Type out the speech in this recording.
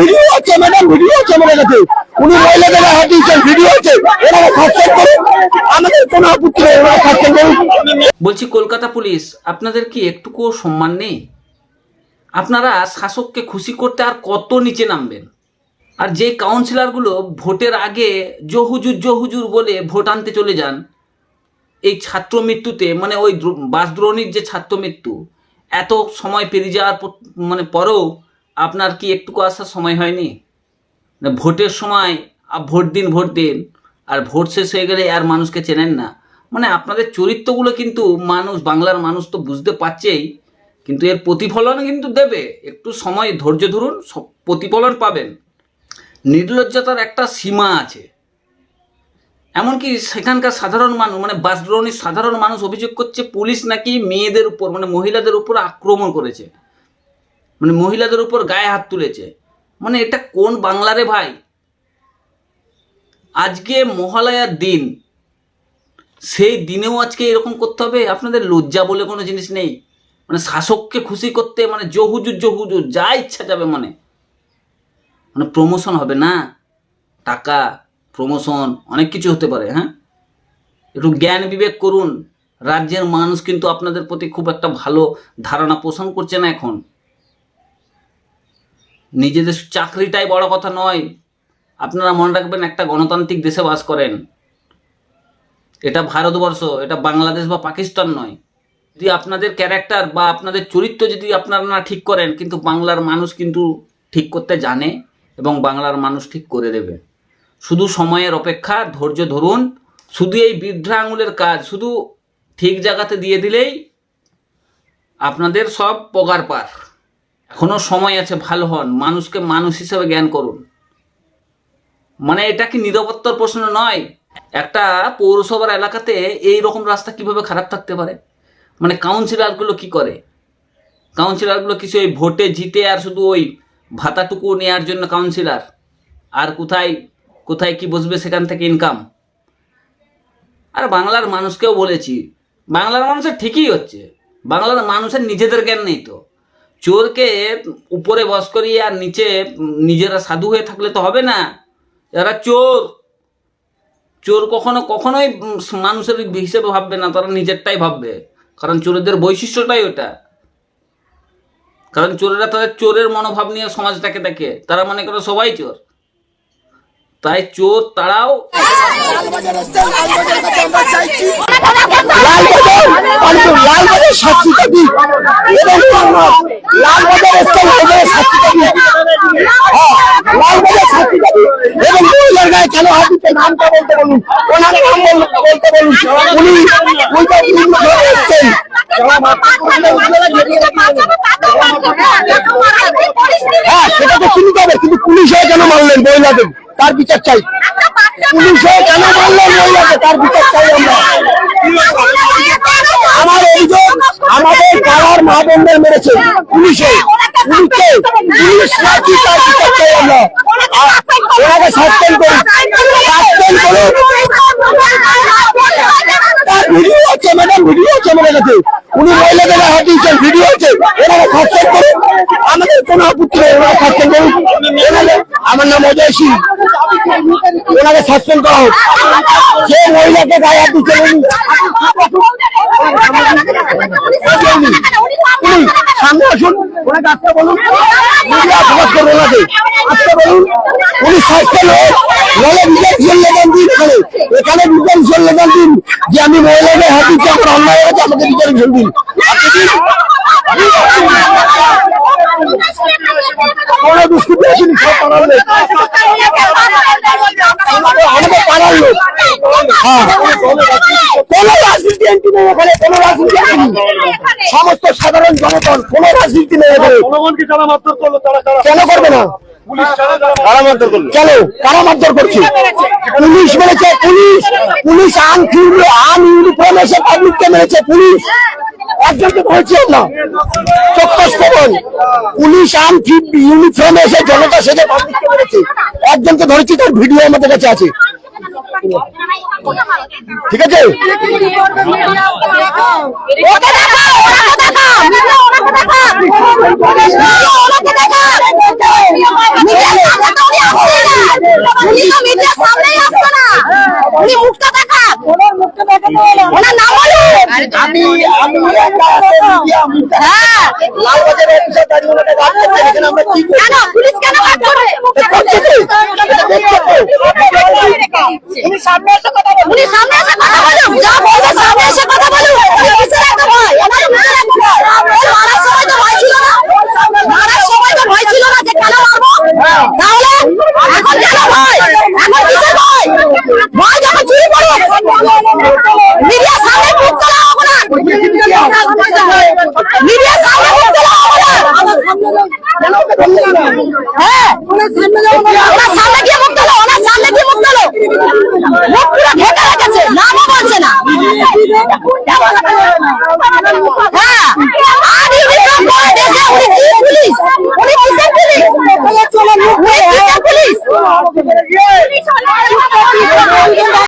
Video আছে, madam, video আছে আমাদের কাছে। উনি মহিলাদের হাত দিয়েছেন ভিডিও আছে। সাবস্ক্রাইব করুন। আমাদের আপত্তি নেই সাবস্ক্রাইব করুন। বলছি, কলকাতা পুলিশ, আপনাদের কি একটুকুও সম্মান নেই? আপনারা শাসককে খুশি করতে আর কত নিচে নামবেন? আর যে কাউন্সিলরগুলো ভোটের আগে জহুজুর জহুজুর বলে ভোট আনতে চলে যান, এই ছাত্র মৃত্যুতে মানে ওই দ্রো- বাসদ্রোণীর যে ছাত্র মৃত্যু, এত সময় পেরিয়ে যাওয়ার মানে পরেও আপনার কি একটুকু আসার সময় হয়নি? ভোটের সময় ভোট দিন ভোট দিন, আর ভোট শেষ হয়ে গেলে আর মানুষকে চেনেন না। মানে আপনাদের চরিত্রগুলো কিন্তু মানুষ, বাংলার মানুষ তো বুঝতে পারছেই, কিন্তু এর প্রতিফলন কিন্তু দেবে। একটু সময়, ধৈর্য ধরুন প্রতিফলন পাবেন। নির্লজ্জতার একটা সীমা আছে। এমনকি সেখানকার সাধারণ মানুষ মানে বাসদ্রোণীর সাধারণ মানুষ অভিযোগ করছে, পুলিশ নাকি মেয়েদের উপর মানে মহিলাদের উপর আক্রমণ করেছে। মানে মহিলাদের উপর গায়ে হাত তুলেছে। মানে এটা কোন বাংলারে ভাই? আজকে মহালয়ার দিন, সেই দিনেও আজকে এরকম করতে হবে? আপনাদের লজ্জা বলে কোনো জিনিস নেই। মানে শাসককে খুশি করতে মানে জহুজুর জহুজুর যা ইচ্ছা যাবে মানে। মানে প্রমোশন হবে না? টাকা প্রমোশন অনেক কিছু হতে পারে হ্যাঁ? একটু জ্ঞান বিবেক করুন। রাজ্যের মানুষ কিন্তু আপনাদের প্রতি খুব একটা ভালো ধারণা পোষণ করছে না এখন। নিজেদের চাকরিটাই বড় কথা নয়। আপনারা মনে রাখবেন একটা গণতান্ত্রিক দেশে বাস করেন। এটা ভারতবর্ষ, এটা বাংলাদেশ বা পাকিস্তান নয়। যদি আপনাদের ক্যারেক্টার বা আপনাদের চরিত্র যদি আপনারা না ঠিক করেন, কিন্তু বাংলার মানুষ কিন্তু ঠিক করতে জানে এবং বাংলার মানুষ ঠিক করে দেবে। শুধু সময়ের অপেক্ষা, ধৈর্য ধরুন, শুধু এই বৃদ্ধা আঙুলের কাজ, শুধু ঠিক জায়গাতে দিয়ে দিলেই আপনাদের সব পগার পার। এখনও সময় আছে, ভালো হন। মানুষকে মানুষ হিসেবে জ্ঞান করুন। মানে এটা কি নিরাপত্তার প্রশ্ন নয়? একটা পৌরসভার এলাকাতে এই রকম রাস্তা কীভাবে খারাপ থাকতে পারে? মানে কাউন্সিলরগুলো কি করে? কাউন্সিলরগুলো কিছু ওই ভোটে জিতে আর শুধু ওই ভাতাটুকু নেয়ার জন্য কাউন্সিলর? আর কোথায় কোথায় কি বসবে সেখান থেকে ইনকাম আর বাংলার মানুষকেও বলেছি, বাংলার মানুষের ঠিকই হচ্ছে। বাংলার মানুষের নিজেদের জ্ঞান নেই তো। চোরকে উপরে বস করিয়ে আর নিচে নিজেরা সাধু হয়ে থাকলে তো হবে না। এরা চোর চোর কখনো কখনোই মানুষের হিসেবে ভাববে না, তারা নিজেরটাই ভাববে। কারণ চোরেদের বৈশিষ্ট্যটাই ওটা। কারণ চোরেরা তাদের চোরের মনোভাব নিয়ে সমাজটাকে দেখে। তারা মনে করে সবাই চোর। তাই চোর তারাও পাল্টু লালবাজার স্থান লালবাজার সাক্ষীটা দিই হ্যাঁ লালবাজার মহিলার গায়ে কেন হাত দিতে হ্যাঁ সেটা তো চিনতে হবে, কিন্তু পুলিশ হয়ে কেন মারলেন মহিলাদের তার বিচার চাই। পুলিশ হয়ে কেন মারলেন মহিলাকে? তার বিচার চাই আমরা। আমার অভিযোগ, আমাদের মা বোনদের মেরেছে পুলিশে পুলিশকে পুলিশ নাকি তার বিচার চাই আমরা ওনাকে সাসপেন্ড করুন সাসপেন্ড করুন তার ভিডিও আছে ম্যাডাম ভিডিও আছে আমাদের কাছে উনি মহিলাদের হাত দিয়েছেন ভিডিও আছে এনারা সাসপেন্ড করুন আমাদের কোনো আপত্তি নেই ওনারা সাসপেন্ড করুন এনাদের- আমার নাম অজয় সিং ওনাকে সাসপেন্ড করা হোক যে মহিলাকে গায়ে হাত দিচ্ছেন উনি সামনে আসুন, ওনাকে আসতে বলুন মিডিয়া করব ওনাকে। আসতে বলুন, উনি সাসপেন্ড হোক নাহলে বিজয় লেখান দিন এখানে। এখানে বিজয় লেখান দিন যে আমি মহিলাদের হাত দিচ্ছি, আমার অন্যায় হয়েছে, আমাকে দিন। আপনি দিন। কোনো দুষ্কৃতি আসেনি সব পাড়ার লোক। আমাদের পাড়ার লোক। হ্যাঁ। কোনো রাজনীতি এন্ট্রি নেই এখানে কোনো রাজনীতি এন্ট্রি সমস্ত সাধারণ জনগণ কোনো রাজনীতি নেই এখানে। জনগণকে যারা মারধর করল তারা কেন করবে না? কেন? কারা মারধর করছে? পুলিশ মেরেছে পুলিশ। পুলিশ আন আন ইউনিফর্ম এসে পাবলিককে মেরেছে পুলিশ। একজনকে ধরেছি না। চক্কস খবর। পুলিশ আন ইউনিফর্মে এসে জনতা সেজে পাবলিককে মেরেছে একজনকে ধরেছি তার ভিডিও আমাদের কাছে আছে। ঠিক আছে ওকে দেখা ওনাকে দেখা ওনাকে দেখা ওনাকে দেখা উনি মুখটা দেখা ওনার মুখটা দেখাতে হলো ওনার নাম বলুন আমি আমি একটা হ্যাঁ লালবাজার অফিসে দাঁড়িয়ে ওনাকে বাদ করতে এখানে আমরা কি কেন পুলিশ কেন বাদ করবে করছে কি? এটা দেখছে তো? উনি সামনে এসে কথা বলুন উনি সামনে এসে কথা বলুন যা বলবে সামনে এসে কথা বলুন উনি কিসের ভয় ওনার মুখে রাখতে হয়। মারার সময় তো ভয় ছিল না মারার সময় তো ভয় ছিল না যে কেন মারবো তাহলে এখন কেন ভয় এখন কিসের ভয় ভয় যখন চুরি করো মিডিয়ার সামনে মুখ তোলা হবে না মিডিয়ার সামনে মুখ তোলা হবে না হ্যাঁ ওনার সামনে গিয়ে